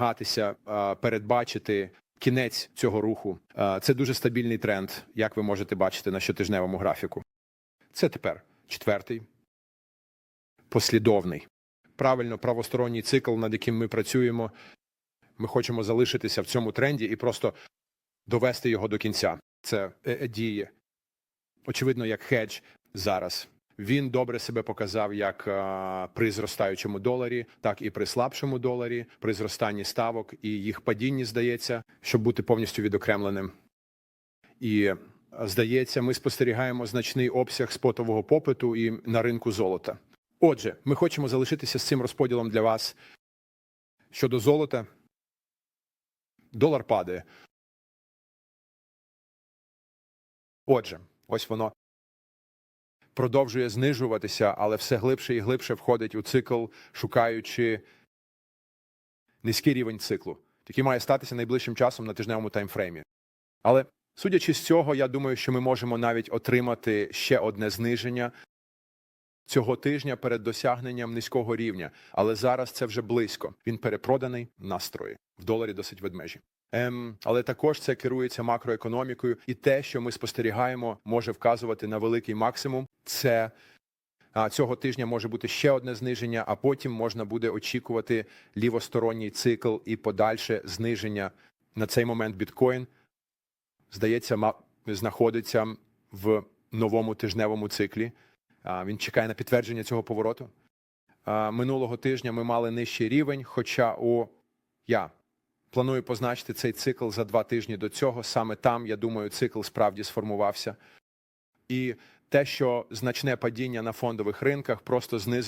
намагатися передбачити кінець цього руху. Це дуже стабільний тренд, як ви можете бачити на щотижневому графіку. Це тепер четвертий послідовний. Правильно, правосторонній цикл, над яким ми працюємо. Ми хочемо залишитися в цьому тренді і просто довести його до кінця. Це е, е, діє. Очевидно, як хедж зараз. Він добре себе показав як е, при зростаючому доларі, так і при слабшому доларі, при зростанні ставок і їх падінні, здається, щоб бути повністю відокремленим. І е, здається, ми спостерігаємо значний обсяг спотового попиту і на ринку золота. Отже, ми хочемо залишитися з цим розподілом для вас щодо золота. Долар падає. Отже, ось воно продовжує знижуватися, але все глибше і глибше входить у цикл, шукаючи низький рівень циклу, який має статися найближчим часом на тижневому таймфреймі. Але судячи з цього, я думаю, що ми можемо навіть отримати ще одне зниження цього тижня перед досягненням низького рівня. Але зараз це вже близько. Він перепроданий настрої в доларі досить ведмежі. Ем, але також це керується макроекономікою, і те, що ми спостерігаємо, може вказувати на великий максимум. Це цього тижня може бути ще одне зниження, а потім можна буде очікувати лівосторонній цикл і подальше зниження на цей момент біткоін. Здається, знаходиться в новому тижневому циклі. Він чекає на підтвердження цього повороту. Минулого тижня ми мали нижчий рівень, хоча у я планую позначити цей цикл за два тижні до цього. Саме там, я думаю, цикл справді сформувався. І те, що значне падіння на фондових ринках просто знизить